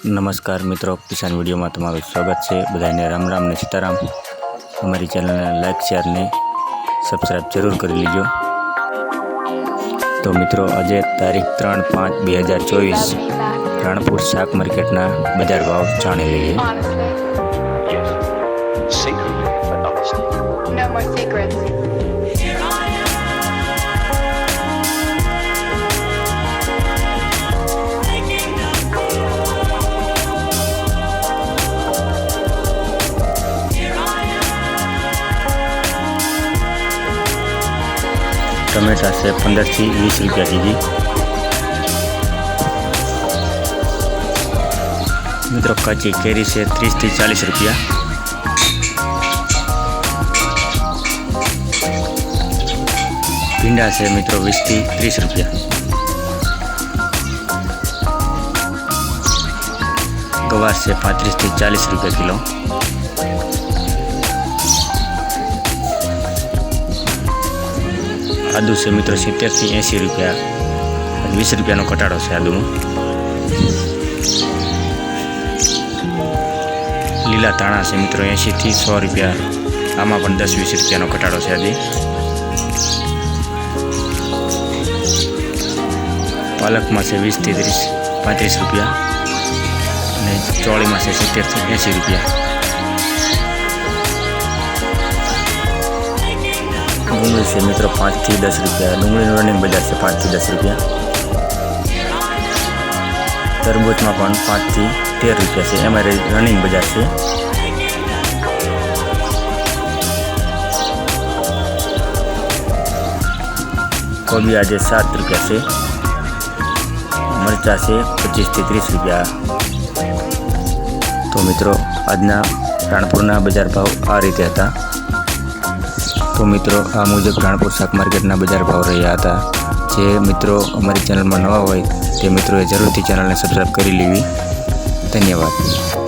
નમસ્કાર મિત્રો કિસાન વિડીયોમાં તમારું સ્વાગત છે. બધાને રામ રામ ને સીતારામ. અમારી ચેનલને લાઇક શેર ને સબસ્ક્રાઈબ જરૂર કરી લીજો. તો મિત્રો આજે તારીખ ત્રણ પાંચ બે હજાર ચોવીસ રાણપુર શાક માર્કેટના બજાર ભાવ જાણી લઈએ. No more secrets. ટમેટા છે પંદરથી વીસ રૂપિયા કેજી મિત્રો કાચી કેરી છે ત્રીસથી ચાલીસ રૂપિયા ભીંડા છે મિત્રો વીસથી ત્રીસ રૂપિયા ગવાર છે પાંત્રીસથી ચાલીસ રૂપિયા કિલો આદુ છે મિત્રો સિત્તેરથી એંસી રૂપિયા. વીસ રૂપિયાનો ઘટાડો છે આદુમાં લીલા ધાણા છે મિત્રો એંશીથી સો રૂપિયા. આમાં પણ દસ વીસ રૂપિયાનો ઘટાડો છે આજે પાલકમાં છે વીસથી ત્રીસ, પાંત્રીસ રૂપિયા. અને ચોળીમાં છે સિત્તેરથી એંસી રૂપિયા. ડુંગળી છે મિત્રો પાંચથી દસ રૂપિયા ડુંગળીનું રનિંગ બજાર છે પાંચથી દસ રૂપિયા તરબૂચમાં પણ પાંચથી તેર રૂપિયા છે એમાં રનિંગ બજાર છે કોબી આજે સાત રૂપિયા છે મરચા છે પચીસથી ત્રીસ રૂપિયા તો મિત્રો આજના રાણપુરના બજાર ભાવ આ રીતે હતા તો મિત્રો, આ મુજબ રાણપુર શાક માર્કેટના બજાર ભાવ રહ્યા હતા. જે મિત્રો અમારી ચેનલમાં નવા હોય, તે મિત્રોએ જરૂરથી ચેનલને સબસ્ક્રાઈબ કરી લેવી. ધન્યવાદ.